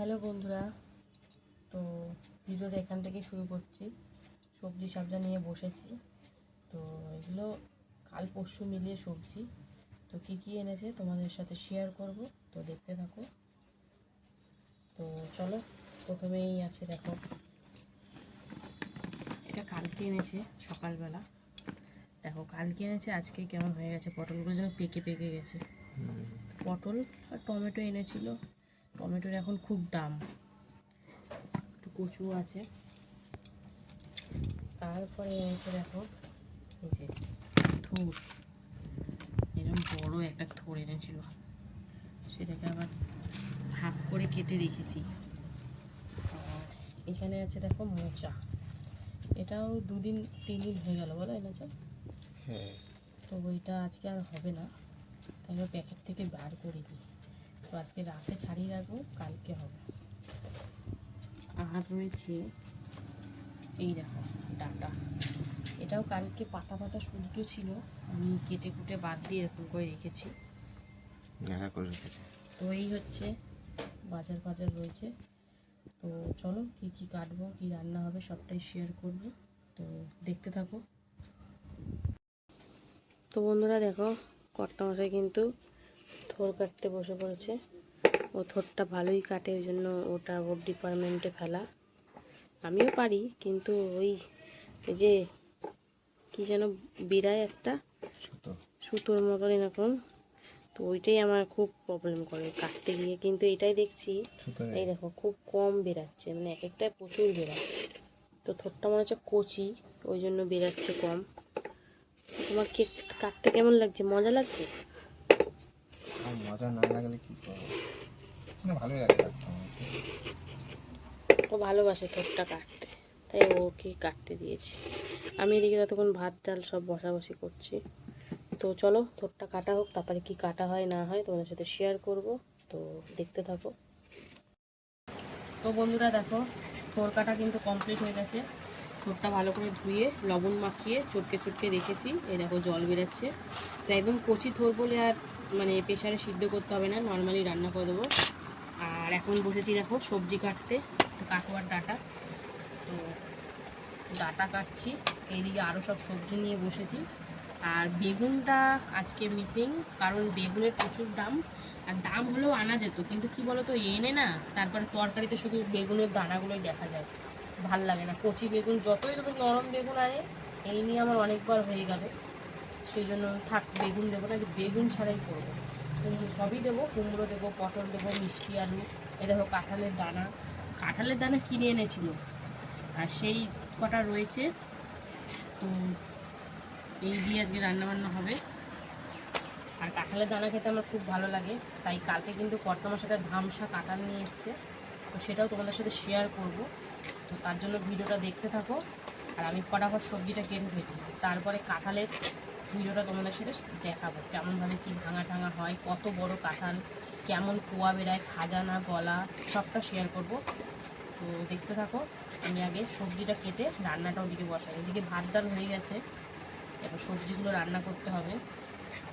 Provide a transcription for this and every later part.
Hello বন্ধুরা। তো ভিডিওটা এখান থেকে শুরু করছি। সবজি সাবজা নিয়ে বসেছি। তো এগুলো কাল পরশু মিলিয়ে সবজি। তো কী কী এনেছে তোমাদের সাথে শেয়ার করব তো দেখতে থাকো। তো চলো প্রথমেই আছে দেখো। এটা কালকে এনেছে সকালবেলা। দেখো কালকে এনেছে আজকে কেমন হয়ে গেছে? পটলগুলো যেন পেকে পেকে গেছে। পটল আর টমেটো এনেছিল। টমেটোর এখন খুব দাম। একটু কচু আছে। তারপরে এনেছে দেখো এই যে থুর। এরকম বড় একটা থোর এনেছিল। সেটাকে আবার হাফ করে কেটে রেখেছি। আর এখানে আছে দেখো মোচা। এটাও দুদিন তিন দিন হয়ে গেল বলো এনেছে। হ্যাঁ। তো ওইটা আজকে আর হবে না। তাই প্যাকেট থেকে বার করে দিই। তো আজকে রাতে ছাড়িয়ে রাখব কালকে হবে। আর রয়েছে এই দেখো ডাটা। এটাও কালকে পাতা পাতা শুকনো ছিল আমি কেটে কুটে বাদ দিয়ে এরকম করে রেখেছি। করে রেখেছে। তো এই হচ্ছে বাজার বাজার রয়েছে। তো চলো কি কি কাটবো কি রান্না হবে সবটাই শেয়ার করব। তো দেখতে থাকো। তো বন্ধুরা দেখো কর্তা মশাই কিন্তু থোর কাটতে বসে পড়েছে। ও থোরটা ভালোই কাটে ওই জন্য ওটা ওর ডিপার্টমেন্টে ফেলা। আমিও পারি কিন্তু ওই যে কি যেন বিড়ায় একটা সুতো। সুতোর মতন এরকম। তো ওইটাই আমার খুব প্রবলেম করে কাটতে গিয়ে কিন্তু এটাই দেখছি এই দেখো খুব কম বেরাচ্ছে মানে এক একটায় প্রচুর বেরায় তো থোরটা মনে হচ্ছে কচি ওই জন্য বেরাচ্ছে কম। তোমার কেক কাটতে কেমন লাগছে? মজা লাগছে? মজা না লাগলে কি করব? না, ভালোই লাগে। ও ভালোবাসে থোরটা কাটতে। তাই ওকে কাটতে দিয়েছি। আমি এদিকে ততক্ষণ ভাত, ডাল সব বসাবসি করছি। তো চলো থোরটা কাটা হোক, তারপরে কি কাটা হয়, না হয় তোমাদের সাথে শেয়ার করব। তো দেখতে থাকো। তো বন্ধুরা দেখো থোর কাটা কিন্তু কমপ্লিট হয়ে গেছে। থোরটা ভালো করে ধুয়ে, লবণ মাখিয়ে, চটকে চটকে রেখেছি। এই দেখো জল বেরোচ্ছে। তো একদম কচি থোর বলে আর মানে প্রেশারে সিদ্ধ করতে হবে না নর্মালি রান্না করে দেবো। আর এখন বসেছি দেখো সবজি কাটতে, তো কাটোয়ার ডাটা। তো ডাটা কাটছি, এইদিকে আরও সব সবজি নিয়ে বসেছি। আর বেগুনটা আজকে মিসিং কারণ বেগুনের প্রচুর দাম। আর দাম হলেও আনা যেত, কিন্তু কি বলতো, এনে না, তারপরে তরকারিতে শুধু বেগুনের দানাগুলোই দেখা যায়। ভালো লাগে না। কচি বেগুন, যতই তুমি নরম বেগুন আনে, এই নিয়ে আমার অনেকবার হয়ে গেল। সেই জন্য থাক, বেগুন দেবো না, যে বেগুন ছাড়াই করব। কুমড়ো সবই দেবো, কুমড়ো দেবো, পটল দেবো, মিষ্টি আলু, এ দেখো কাঁঠালের দানা। কাঁঠালের দানা কিনে এনেছিল। আর সেই কটা রয়েছে, তো এই দিয়ে আজকে রান্নাবান্না হবে। আর কাঁঠালের দানা খেতে আমার খুব ভালো লাগে, তাই কালকে কিন্তু কর্তামার সাথে ধামসা কাঁঠাল নিয়ে এসছে। তো সেটাও তোমাদের সাথে শেয়ার করব। তো তার জন্য ভিডিওটা দেখতে থাকো। আর আমি ফটাফট সবজিটা কেটে ফেলি। তারপরে কাঁঠালের ভিডিওটা তোমাদের সাথে দেখাবো, কেমনভাবে কী ভাঙা টাঙা হয়, কত বড় কাঁঠাল, কেমন কুয়া বেড়ায়, খাজা না গলা, সবটা শেয়ার করব। তো দেখতে থাকো, আমি আগে সবজিটা কেটে রান্নাটা ওদিকে বসাই। এদিকে ভাত ডাল হয়ে গেছে, এবার সবজিগুলো রান্না করতে হবে।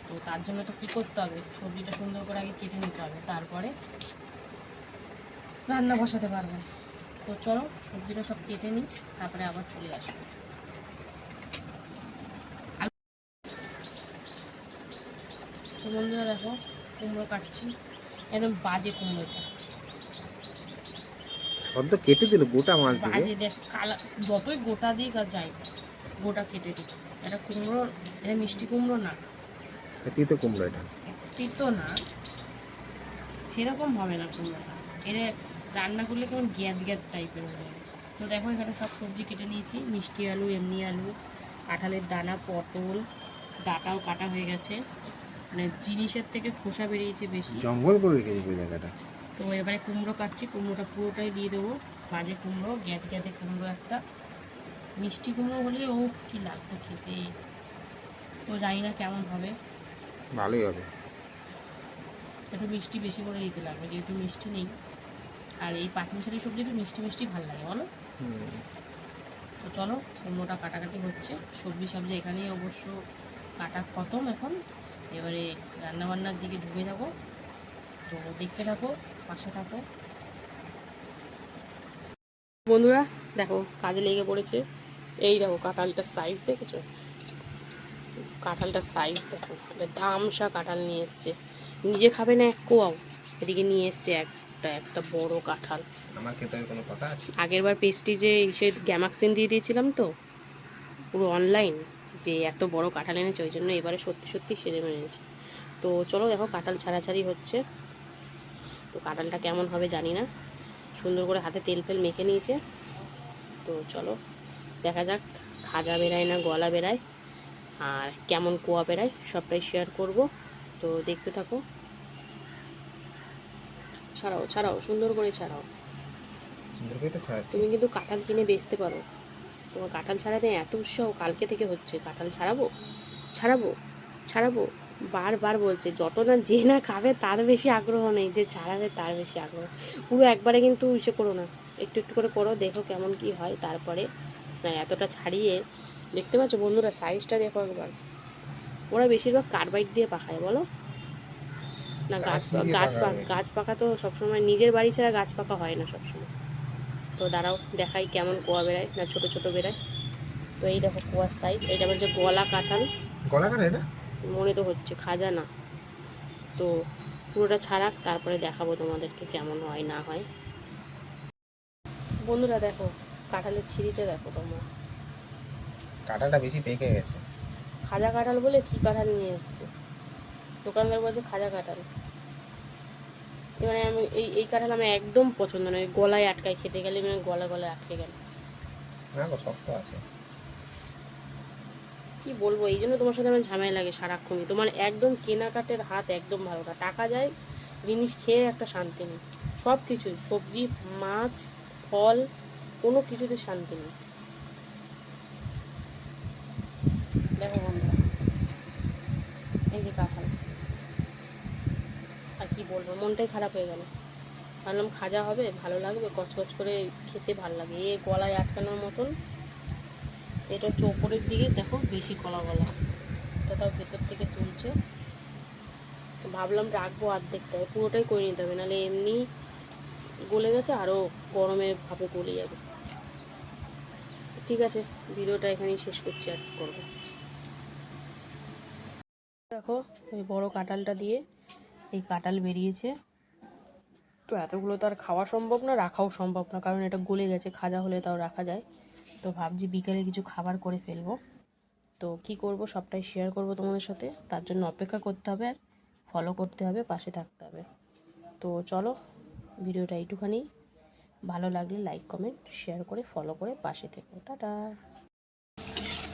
তো তার জন্য তো কী করতে হবে? সবজিটা সুন্দর করে আগে কেটে নিতে হবে, তারপরে রান্না বসাতে পারব। তো চলো, সবজিটা সব কেটে নিই, তারপরে আবার চলে আসব। বন্ধুরা দেখো কুমড়ো কাটছি। একদম বাজে কুমড়োটা। সব কেটে দিল গোটা মাছ দিলে বাজে দেখ কালা যতই গোটা দিক আর যাই গোটা কেটে দিক। এটা কুমড়ো এটা মিষ্টি কুমড়ো না। তিতো কুমড়ো এটা। তিতো না। সেরকম হবে না কুমড়োটা। এটা রান্না করলে কেমন গ্যাদ গ্যাদ টাইপের হয়ে যাবে তো দেখো এখানে সব সবজি কেটে নিয়েছি। মিষ্টি আলু এমনি আলু কাঁঠালের দানা পটল ডাটাও কাটা হয়ে গেছে। মানে জিনিসের থেকে খোসা বেরিয়েছে বেশি। জঙ্গল করে রেখেছি ওই জায়গাটা। তো এবারে কুমড়ো কাটছি কুমড়োটা পুরোটাই দিয়ে দেবো। বাজে কুমড়ো গ্যাদ গ্যাদে কুমড়ো একটা। মিষ্টি কুমড়ো হলে ও কি লাগতো খেতে। তো জানি না কেমন হবে। ভালোই হবে। একটু মিষ্টি বেশি করে দিতে লাগবে যেহেতু মিষ্টি নেই। আর এই পাঁচমিশালি সবজি একটু মিষ্টি মিষ্টি ভালো লাগে বলো? তো চলো কুমড়োটা কাটাকাটি হচ্ছে। সবজি সবজি এখানেই অবশ্য কাটা খতম এখন। এবারে রান্নাবান্নার দিকে ঢুকে যাব। তো দেখতে থাকো পাশে থাকো। বন্ধুরা দেখো কাজে লেগে পড়েছে। এই দেখো কাঁঠালটার সাইজ দেখেছ? কাঁঠালটার সাইজ দেখো একটা ধামসা কাঁঠাল নিয়ে এসছে। নিজে খাবে না এক কোয়াও? এদিকে নিয়ে এসছে একটা একটা বড় কাঁঠাল। আমার খেতে কোনো কথা আছে? আগের বার পেস্টিজে সে গ্যামাক্সিন দিয়ে দিয়েছিলাম তো পুরো অনলাইন যে এত বড় কাঁঠাল এনেছে ওই জন্য এবারে সত্যি সত্যি সেরে এনেছে তো চলো দেখো কাঁঠাল ছাড়াছাড়ি হচ্ছে। তো কাঁঠালটা কেমন হবে জানি না। সুন্দর করে হাতে তেল ফেল মেখে নিয়েছে। তো চলো দেখা যাক খাজা বেরায় না গলা বেরায় আর কেমন কুয়া বেরায় সবটাই শেয়ার করব। তো দেখতে থাকো। ছাড়াও ছাড়াও সুন্দর করে ছাড়াও। তুমি কিন্তু কাঁঠাল কিনে বেচতে পারো। তোমার কাঁঠাল ছাড়াতে এত উৎসাহ কালকে থেকে হচ্ছে? কাঁঠাল ছাড়াবো? ছাড়াবো? ছাড়াবো? বারবার বলছে যত না যে না খাবে তার বেশি আগ্রহ নেই। যে ছাড়াবে তার বেশি আগ্রহ। পুরো একবারে কিন্তু ইসে করো না। একটু একটু করে করো দেখো কেমন কি হয়। তারপরে না এতটা ছাড়িয়ে দেখতে পাচ্ছ বন্ধুরা সাইজটা দেখো একবার। ওরা বেশিরভাগ কার্বাইড দিয়ে পাখায় বলো? না গাছ গাছ পাকা। গাছ পাকা তো সবসময় নিজের বাড়ি ছাড়া গাছ পাকা হয় না সবসময়। তো দাঁড়াও দেখাই কেমন কোয়া বেড়ায় না ছোট ছোট বেড়ায়। তো এই দেখো কোয়ার সাইজ এটা হচ্ছে গলা কাঁঠাল। গলা কাটা এটা? মনে তো হচ্ছে খাজা না। তো পুরোটা ছাড়াক তারপরে দেখাবো তোমাদেরকে কেমন হয় না হয়। বন্ধুরা দেখো কাঁঠালের ছিঁড়িতে দেখো তোমরা। কাটাটা বেশি পেকে গেছে। খাজা কাঁঠাল বলে কি কাঁঠাল নিয়ে এসছে? দোকানদার বলছে খাজা কাঁঠাল। এবারে আমি এই এই কাঁঠাল আমার একদম পছন্দ নয়। গলায় আটকায় খেতে গেলে মানে গলা গলায় আটকে গেল। গো শক্ত আছে। কি বলব এই জন্য তোমার সাথে আমার ঝামেলা লাগে সারাক্ষণই। তোমার একদম কেনাকাটের হাত একদম ভালো না। টাকা যায় জিনিস খেয়ে একটা শান্তি নেই। সব কিছুই সবজি মাছ ফল কোনো কিছুতে শান্তি নেই। দেখো বন্ধুরা এই যে কাঁঠাল। কি বলব? মনটাই খারাপ হয়ে গেল। ভাবলাম খাজা হবে, ভালো লাগবে কচকচ করে খেতে ভালো লাগে। এ গলায় আটকানোর মতন। এটা ওপরের দিকে দেখো, বেশি গলা গলা। এটা তাও ভেতর থেকে তুলছে। ভাবলাম রাখব অর্ধেকটা। পুরোটাই করে নিতে হবে, নাহলে এমনি গলে গেছে আরও গরমের ভাবে গলে যাবে। ঠিক আছে, ভিডিওটা এখানেই শেষ করছি, আর করব? দেখো ওই বড় কাঁঠালটা দিয়ে এই কাঁঠাল বেরিয়েছে। তো এতগুলো তো আর খাওয়া সম্ভব না, রাখাও সম্ভব না, কারণ এটা গলে গেছে, খাজা হলে তাও রাখা যায়। তো ভাবছি বিকালে কিছু খাবার করে ফেলব। তো কি করব, সবটাই শেয়ার করব তোমাদের সাথে। তার জন্য অপেক্ষা করতে হবে আর ফলো করতে হবে, পাশে থাকতে হবে। তো চলো, ভিডিওটা এইটুখানি। ভালো লাগলে লাইক কমেন্ট শেয়ার করে ফলো করে পাশে থেকো। টাটা।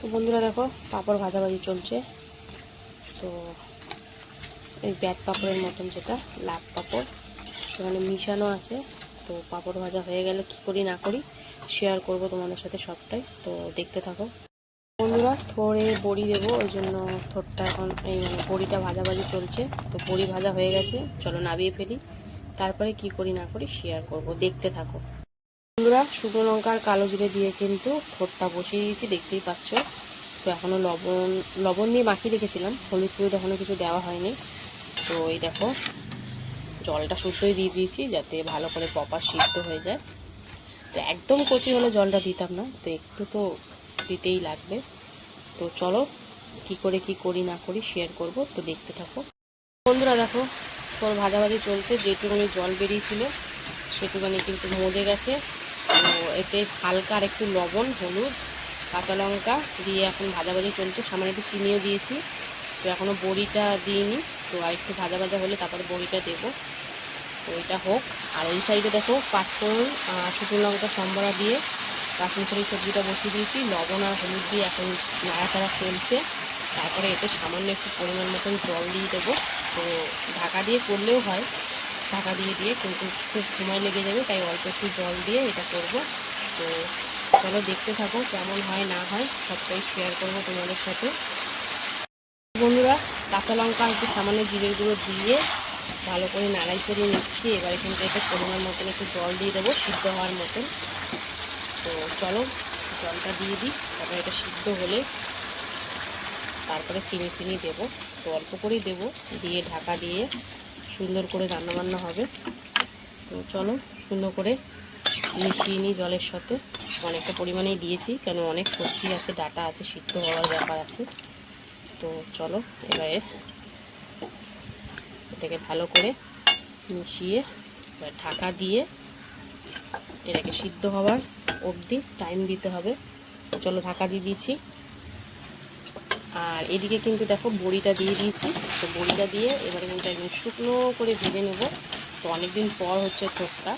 তো বন্ধুরা দেখো, পাঁপড় ভাজাভাজি চলছে। তো এই ব্যাট পাঁপড়ের মতন যেটা লাভ পাঁপড়। সেখানে মিশানো আছে, তো পাঁপড় ভাজা হয়ে গেলে কী করি না করি শেয়ার করব তোমাদের সাথে সবটাই। তো দেখতে থাকো। বন্ধুরা, থোড়ে বড়ি দেবো, ওই জন্য থোরটা এখন এই বড়িটা ভাজাভাজি চলছে। তো বড়ি ভাজা হয়ে গেছে, চলো নাবিয়ে ফেলি। তারপরে কি করি না করি শেয়ার করব। দেখতে থাকো। বন্ধুরা, শুকনো লঙ্কা আর কালো জিরে দিয়ে কিন্তু থোরটা বসিয়ে দিয়েছি, দেখতেই পাচ্ছ। তো এখনও লবণ লবণ নিয়ে মাখিয়ে রেখেছিলাম, হলুদ টুলুদ এখনও কিছু দেওয়া হয়নি। তো এই দেখো, জলটা শুদ্ধই দিয়ে দিয়েছি যাতে ভালো করে প্রপার সিদ্ধ হয়ে যায়। তো একদম কচি হলে জলটা দিতাম না, তো একটু তো দিতেই লাগবে। তো চলো, কি করে কি করি না করি শেয়ার করব, তো দেখতে থাকো। বন্ধুরা দেখো তোর ভাজাভাজি চলছে, যেটুকুনি জল বেরিয়েছিল, সেটুকুনি কিন্তু মজে গেছে। তো এতে হালকা আর একটু লবণ, হলুদ, কাঁচা লঙ্কা দিয়ে এখন ভাজাভাজি চলছে। সামান্য একটু চিনিও দিয়েছি, তো এখনও বড়িটা দিইনি। তো আর একটু ভাজা ভাজা হলে তারপরে বড়িটা দেবো। তো এটা হোক। আর ওই সাইডে দেখো পাঁচফোড়ন শুকনো লঙ্কা, সম্বরা দিয়ে কাশ্মীরি সবজিটা বসিয়ে দিয়েছি। লবণ আর হলুদ দিয়ে এখন নাড়াচাড়া চলছে। তারপরে এতে সামান্য একটু পরিমাণ মতন জল দিয়ে দেবো। তো ঢাকা দিয়ে করলেও হয়। ঢাকা দিয়ে দিয়ে কিন্তু খুব সময় লেগে যাবে, তাই অল্প একটু জল দিয়ে এটা করব। তো চলো দেখতে থাকো কেমন হয় না হয়, সবটাই শেয়ার করব তোমাদের সাথে। বন্ধুরা কাঁচা লঙ্কা একটু সামান্য জিরের গুঁড়ো দিয়ে ভালো করে নাড়াই চড়িয়ে নিচ্ছি। এবারে কিন্তু এটা পরিমাণ মতন একটু জল দিয়ে দেবো, সিদ্ধ হওয়ার মতন। তো চলো, জলটা দিয়ে দিই, তারপরে এটা সিদ্ধ হলে তারপরে চিনি ফিনি দেবো। তো অল্প করেই দেবো, দিয়ে ঢাকা দিয়ে সুন্দর করে রান্নাবান্না হবে। তো চলো, সুন্দর করে মিশিয়ে নিই জলের সাথে। অনেকটা পরিমাণেই দিয়েছি, কেন অনেক সবজি আছে, ডাটা আছে, সিদ্ধ হওয়ার ব্যাপার আছে। তো চলো, এবারে এটাকে ভালো করে মিশিয়ে, এবার ঢাকা দিয়ে এটাকে সিদ্ধ হওয়ার অবধি টাইম দিতে হবে। চলো, ঢাকা দিয়ে দিয়েছি। আর এদিকে কিন্তু দেখো বড়িটা দিয়ে দিয়েছি। তো বড়িটা দিয়ে এবারে কিন্তু একদম শুকনো করে ভেজে নেব। তো অনেকদিন পর হচ্ছে ঠোকটা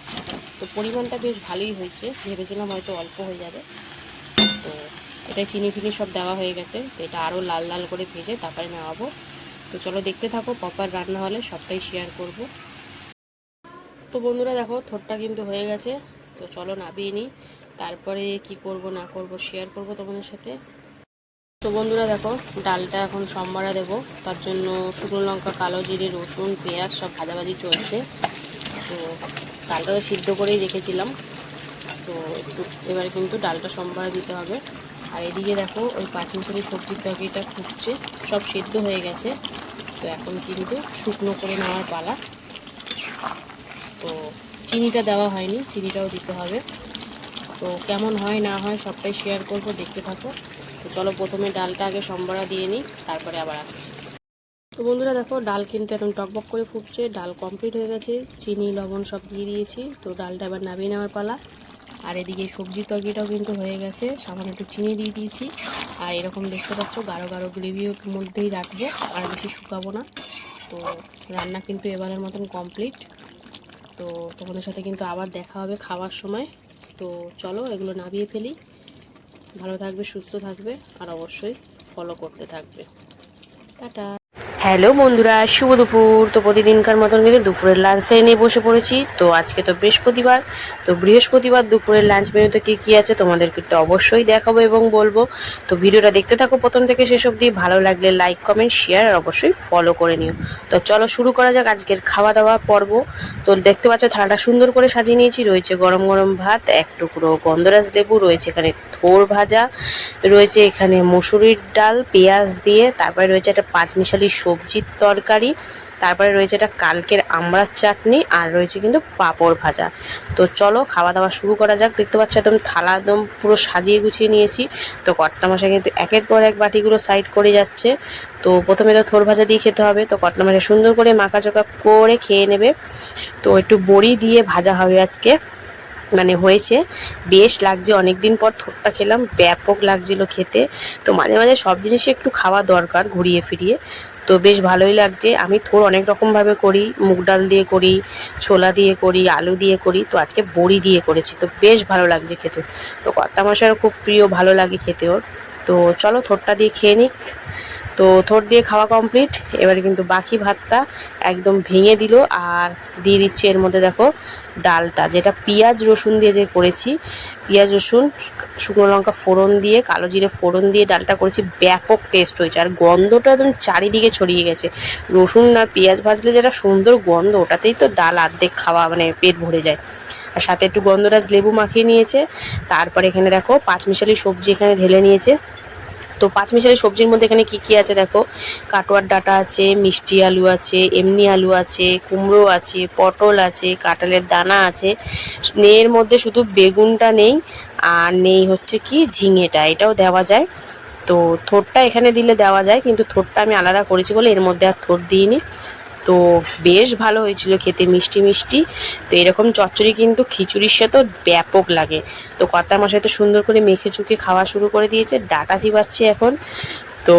তো পরিমাণটা বেশ ভালোই হয়েছে। ভেবেছিলাম হয়তো অল্প হয়ে যাবে। এটা চিনি ফিনি সব দেওয়া হয়ে গেছে। তো এটা আরও লাল লাল করে ভেজে তারপরে নেওয়াবো তো চলো দেখতে থাকো, প্রপার রান্না হলে সবটাই শেয়ার করব। তো বন্ধুরা দেখো থোরটা কিন্তু হয়ে গেছে। তো চলো নাবিয়ে নিই। তারপরে কি করব, না করব শেয়ার করব তোমাদের সাথে। তো বন্ধুরা দেখো, ডালটা এখন সম্বারা দেব। তার জন্য শুকনো লঙ্কা, কালো জিরে, রসুন, পেঁয়াজ সব ভাজাভাজি চলছে। তো ডালটা তো সিদ্ধ করেই রেখেছিলাম। তো একটু, এবারে কিন্তু ডালটা সম্বারা দিতে হবে। আর এদিকে দেখো, ওই পাঁচমিশালি সবজির তরকারিটা ফুটছে, সব সেদ্ধ হয়ে গেছে। তো এখন কিন্তু শুকনো করে নেওয়ার পালা। তো চিনিটা দেওয়া হয়নি, চিনিটাও দিতে হবে। তো কেমন হয়, না হয় সবটাই শেয়ার করব, দেখতে থাকো। তো চলো প্রথমে ডালটা আগে সম্বরা দিয়ে নিই, তারপরে আবার আসছি। তো বন্ধুরা দেখো, ডাল কিন্তু এখন টকবক করে ফুটছে, ডাল কমপ্লিট হয়ে গেছে। চিনি, লবণ সব দিয়ে দিয়েছি, তো ডালটা এবার নামিয়ে নেওয়ার পালা। আর এদিকে সবজির তরকারিটাও কিন্তু হয়ে গেছে। সামান্য একটু চিনি দিয়ে দিয়েছি। আর এরকম দেখতে পাচ্ছ, গাঢ় গাঢ় গ্রেভির মধ্যেই রাখব, আর বেশি শুকাবো না। তো রান্না কিন্তু এবারের মতন কমপ্লিট তো তোমাদের সাথে কিন্তু আবার দেখা হবে খাওয়ার সময়। তো চলো এগুলো নামিয়ে ফেলি। ভালো থাকবে, সুস্থ থাকবে, আর অবশ্যই ফলো করতে থাকবে। টাটা। হ্যালো বন্ধুরা, শুভ দুপুর। তো প্রতিদিনকার মতন কিন্তু দুপুরের লাঞ্চ টাইম নিয়ে বসে পড়েছি। তো আজকে তো বৃহস্পতিবার। তো বৃহস্পতিবার দুপুরের লাঞ্চ মেনুতে কী কী আছে তোমাদেরকে তো অবশ্যই দেখাবো এবং বলব। তো ভিডিওটা দেখতে থাকো প্রথম থেকে শেষ অবধি। ভালো লাগলে লাইক কমেন্ট শেয়ার আর অবশ্যই ফলো করে নিও। তো চলো শুরু করা যাক আজকের খাওয়া দাওয়া পর্ব। তো দেখতে পাচ্ছ থালাটা সুন্দর করে সাজিয়ে নিয়েছি। রয়েছে গরম গরম ভাত, এক টুকরো গন্ধরাজ লেবু, রয়েছে এখানে থোর ভাজা, রয়েছে এখানে মসুরির ডাল, পেঁয়াজ দিয়ে, তারপরে রয়েছে একটা পাঁচমিশালি সবজির তরকারি, তারপরে রয়েছে একটা কালকের আমড়ার চাটনি, আর রয়েছে কিন্তু পাঁপড় ভাজা। তো চলো খাওয়া দাওয়া শুরু করা যাক। দেখতে পাচ্ছ একদম থালা একদম পুরো সাজিয়ে গুছিয়ে নিয়েছি। তো কট্টা মশা কিন্তু একের পর এক বাটিগুলো সাইড করে যাচ্ছে। তো প্রথমে তো থোর ভাজা দিয়ে খেতে হবে। তো কট্টা মশা সুন্দর করে মাখা চোকা করে খেয়ে নেবে। তো একটু বড়ি দিয়ে ভাজা হবে আজকে। মানে হয়েছে। বেশ লাগছে অনেক দিন পর থোটটা খেলাম, ব্যাপক লাগছিল খেতে। তো মাঝে মাঝে সব জিনিসই একটু খাওয়া দরকার ঘুরিয়ে ফিরিয়ে। তো বেশ ভালোই লাগছে। আমি থোর অনেক রকমভাবে করি, মুগ ডাল দিয়ে করি, ছোলা দিয়ে করি, আলু দিয়ে করি, তো আজকে বড়ি দিয়ে করেছি। তো বেশ ভালো লাগছে খেতে। তো কর্তা মশারও খুব প্রিয়, ভালো লাগে খেতে ওর। তো চলো থোরটা দিয়ে খেয়ে নিক। তো থোর দিয়ে খাওয়া কমপ্লিট এবারে কিন্তু বাকি ভাতটা একদম ভেঙে দিল আর দিয়ে দিচ্ছে এর মধ্যে দেখো ডালটা, যেটা পেঁয়াজ রসুন দিয়ে যে করেছি। পেঁয়াজ রসুন, শুকনো লঙ্কা ফোড়ন দিয়ে, কালো জিরে ফোড়ন দিয়ে ডালটা করেছি, ব্যাপক টেস্ট হয়েছে। আর গন্ধটা একদম চারিদিকে ছড়িয়ে গেছে। রসুন আর পেঁয়াজ ভাজলে যেটা সুন্দর গন্ধ, ওটাতেই তো ডাল আর্ধেক খাওয়া মানে পেট ভরে যায়। আর সাথে একটু গন্ধরাজ লেবু মাখিয়ে নিয়েছে। তারপরে এখানে দেখো পাঁচমিশালি সবজি এখানে ঢেলে নিয়েছে। তো পাঁচ মিশালি সবজির মধ্যে এখানে কি কি আছে দেখো? কাটোয়ার ডাটা আছে, মিষ্টি আলু আছে, এমনি আলু আছে, কুমড়ো আছে, পটল আছে, কাঁঠালের দানা আছে। এর মধ্যে শুধু বেগুনটা নেই, আর নেই হচ্ছে কি ঝিঙেটা, এটাও দেওয়া যায়। তো থোরটা এখানে দিলে দেওয়া যায়, কিন্তু থোরটা আমি আলাদা করেছি বলে এর মধ্যে আর থোর দিইনি। তো বেশ ভালো হয়েছিল খেতে, মিষ্টি মিষ্টি। তো এরকম চচ্চড়ি কিন্তু খিচুড়ির সাথেও ব্যাপক লাগে। তো কর্তা মশাই তো সুন্দর করে মেখে চুকে খাওয়া শুরু করে দিয়েছে, ডাটা চিবাচ্ছে এখন। তো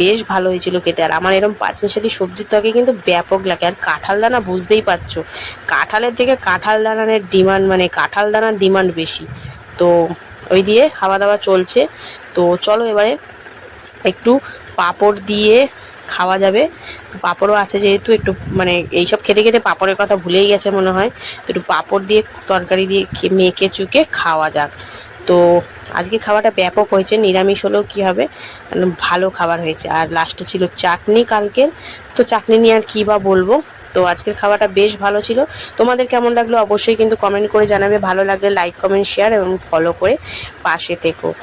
বেশ ভালো হয়েছিল খেতে। আর আমার এরকম পাঁচ মিশালি সবজির তরকারি কিন্তু ব্যাপক লাগে। আর কাঁঠাল দানা বুঝতেই পারছ, কাঁঠালের থেকে কাঁঠাল দানার ডিমান্ড মানে কাঁঠাল দানার ডিমান্ড বেশি। তো ওই দিয়ে খাওয়া দাওয়া চলছে। তো চলো এবারে একটু পাঁপড় দিয়ে খাওয়া যাবে। তো পাঁপড়ও আছে যেহেতু একটু মানে এইসব খেতে খেতে পাঁপড়ের কথা ভুলেই গেছে মনে হয়। তো একটু পাঁপড় দিয়ে তরকারি দিয়ে মেখে চুকে খাওয়া যাক। তো আজকে খাওয়াটা ব্যাপক হয়েছে, নিরামিষ হলেও কী হবে? মানে ভালো খাবার হয়েছে। আর লাস্টে ছিল চাটনি কালকের। তো চাটনি নিয়ে আর কী বা বলব? তো আজকের খাওয়াটা বেশ ভালো ছিল। তোমাদের কেমন লাগল অবশ্যই কিন্তু কমেন্ট করে জানাবে। ভালো লাগলে লাইক কমেন্ট শেয়ার এবং ফলো করে পাশে থেকো।